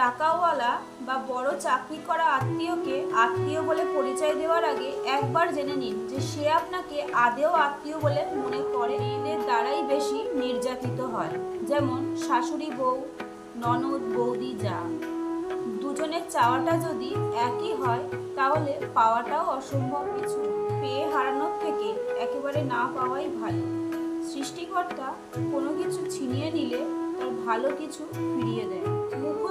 টাকাওয়ালা বা বড় চাকরি করা আত্মীয়কে আত্মীয় বলে পরিচয় দেওয়ার আগে একবার জেনে নিন যে সে আপনাকে আদেও আত্মীয় বলে মনে করে। এদের দ্বারাই বেশি নির্যাতিত হয়। যেমন শাশুড়ি বউ, ননদ, বৌদি, যা। দুজনের চাওয়াটা যদি একই হয়, তাহলে পাওয়াটাও অসম্ভব কিছু। পেয়ে হারানোর থেকে একেবারে না পাওয়াই ভালো। সৃষ্টিকর্তা কোনো কিছু ছিনিয়ে নিলে তার ভালো কিছু ফিরিয়ে দেয়।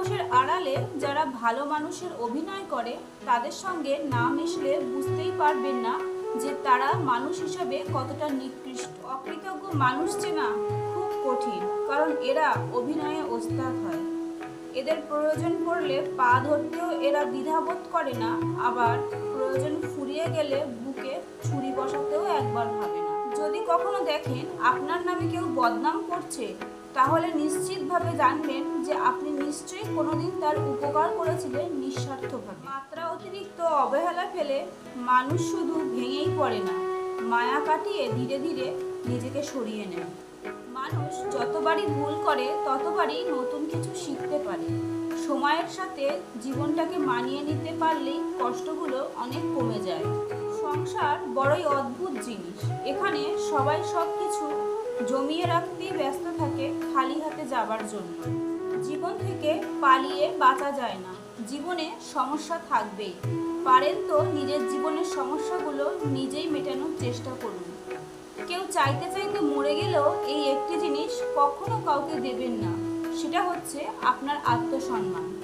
মুখোশের আড়ালে যারা ভালো মানুষের অভিনয় করে, তাদের সঙ্গে না মিশলে বুঝতেই পারবেন না যে তারা মানুষ হিসাবে কতটা নিকৃষ্ট। অকৃতজ্ঞ মানুষ চেনা খুব কঠিন, কারণ এরা অভিনয়ে ওস্তাদ হয়। এদের প্রয়োজন পড়লে পা ধরতেও এরা দ্বিধাবোধ করে না, আবার প্রয়োজন ফুরিয়ে গেলে বুকে ছুরি বসাতেও একবার ভাবে না। যদি কখনো দেখেন আপনার নামে কেউ বদনাম করছে তাহলে নিশ্চিতভাবে জানবেন যে আপনি নিশ্চয়ই কোনোদিন তার উপকার করেছিলেন নিঃস্বার্থভাবে। মাত্রা অতিরিক্ত অবহেলা ফেলে মানুষ শুধু ভেঙেই পড়ে না, মায়া কাটিয়ে ধীরে ধীরে নিজেকে সরিয়ে নেয়। মানুষ যতবারই ভুল করে, ততবারই নতুন কিছু শিখতে পারে। সময়ের সাথে জীবনটাকে মানিয়ে নিতে পারলেই কষ্টগুলো অনেক কমে যায়। সংসার বড়ই অদ্ভুত জিনিস। এখানে সবাই সব কিছু জমিয়ে রাখতেই ব্যস্ত থাকে খালি হাতে যাবার জন্য। জীবন থেকে পালিয়ে বাঁচা যায় না। জীবনে সমস্যা থাকবেই। পারেন তো নিজের জীবনের সমস্যাগুলো নিজেই মেটানোর চেষ্টা করুন। কেউ চাইতে চাইতে মরে গেলেও এই একটি জিনিস কখনো কাউকে দেবেন না। সেটা হচ্ছে আপনার আত্মসম্মান।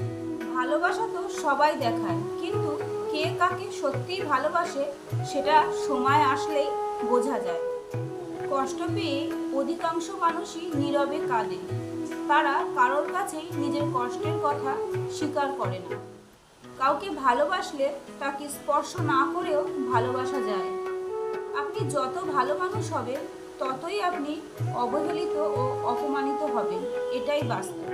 ভালোবাসা তো সবাই দেখায়, কিন্তু কে কাকে সত্যিই ভালোবাসে সেটা সময় আসলেই বোঝা যায়। কষ্ট পেয়ে অধিকাংশ মানুষই নীরবে কাঁদে। তারা কারোর কাছেই নিজের কষ্টের কথা স্বীকার করে না। কাউকে ভালোবাসলে তাকে স্পর্শ না করেও ভালোবাসা যায়। আপনি যত ভালো মানুষ হবেন, ততই আপনি অবহেলিত ও অপমানিত হবেন। এটাই বাস্তব।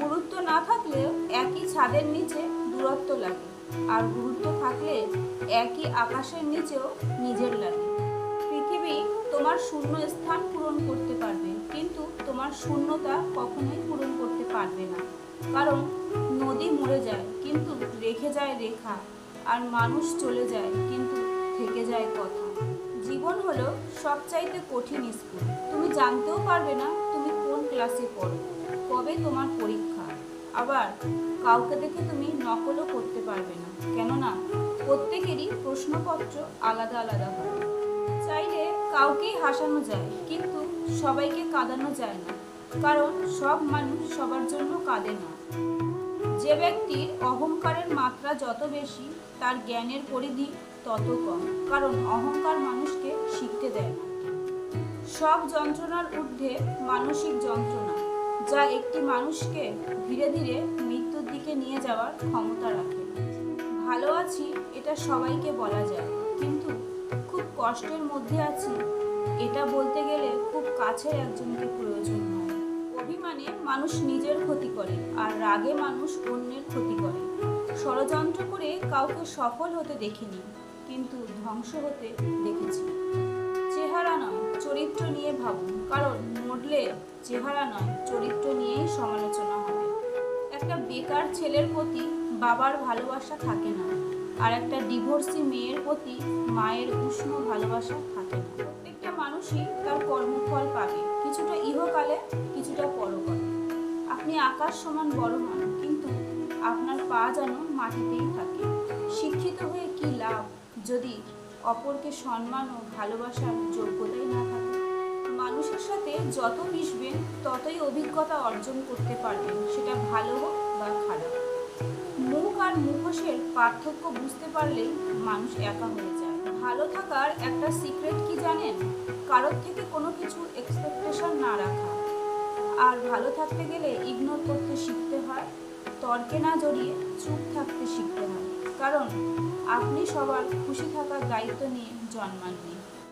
গুরুত্ব না থাকলেও একই ছাদের নিচে দূরত্ব লাগে, আর গুরুত্ব থাকলে একই আকাশের নিচেও নিজের লাগে। তোমার শূন্য স্থান পূরণ করতে পারবে, কিন্তু তোমার শূন্যতা কখনোই পূরণ করতে পারবে না। কারণ নদী মরে যায়, কিন্তু রেখে যায় রেখা, আর মানুষ চলে যায়, কিন্তু থেকে যায় কথা জীবন হলো সবচাইতে কঠিন স্কুল। তুমি জানতেও পারবে না তুমি কোন ক্লাসে পড়ো, কবে তোমার পরীক্ষা। আবার কাউকে দেখে তুমি নকলও করতে পারবে না। কেননা প্রত্যেকেরই প্রশ্নপত্র আলাদা আলাদা হয়। চাইলে কাউকেই হাসানো যায়, কিন্তু সবাইকে কাঁদানো যায় না। কারণ সব মানুষ সবার জন্য কাঁদে না। যে ব্যক্তির অহংকারের মাত্রা যত বেশি, তার জ্ঞানের পরিধি তত কম। কারণ অহংকার মানুষকে শিখতে দেয় না। সব যন্ত্রণার ঊর্ধ্বে মানসিক যন্ত্রণা, যা একটি মানুষকে ধীরে ধীরে মৃত্যুর দিকে নিয়ে যাওয়ার ক্ষমতা রাখে। ভালো আছি, এটা সবাইকে বলা যায়, কিন্তু কষ্টের মধ্যে আছি, এটা বলতে গেলে খুব কাছের একজনকে প্রয়োজন অভিমানে মানুষ নিজের ক্ষতি করে আর রাগে মানুষ অন্যের ক্ষতি করে। ষড়যন্ত্র করে কাউকে সফল হতে দেখিনি, কিন্তু ধ্বংস হতে দেখেছি। চেহারা নয়, চরিত্র নিয়ে ভাবুন, কারণ মরলে চেহারা নয়, চরিত্র নিয়েই সমালোচনা হবে। একটা বেকার ছেলের প্রতি বাবার ভালোবাসা থাকে না। আর একটা ডিভোর্সি মেয়ের প্রতি মায়ের উষ্ণ ভালোবাসা থাকে না। প্রত্যেকটা মানুষই তার কর্মফল পাবে, কিছুটা ইহকালে, কিছুটা পরকালে। আপনি আকাশ সমান বড় হন, কিন্তু আপনার পা যেন মাটিতেই থাকে। শিক্ষিত হয়ে কি লাভ যদি অপরকে সম্মান ও ভালোবাসার যোগ্যতাই না থাকে? মানুষের সাথে যত মিশবেন, ততই অভিজ্ঞতা অর্জন করতে পারবেন, সেটা ভালো হোক বা খারাপ। মুখ আর মুখোশের পার্থক্য বুঝতে পারলেই মানুষ একা হয়ে যায়। ভালো থাকার একটা সিক্রেট কি জানেন? কারোর থেকে কোনো কিছু এক্সপেকটেশন না রাখা। আর ভালো থাকতে গেলে ইগনোর করতে শিখতে হয়, তর্কে না জড়িয়ে চুপ থাকতে শিখতে হয়। কারণ আপনি সবার খুশি থাকার দায়িত্ব নিয়ে জন্মাননি।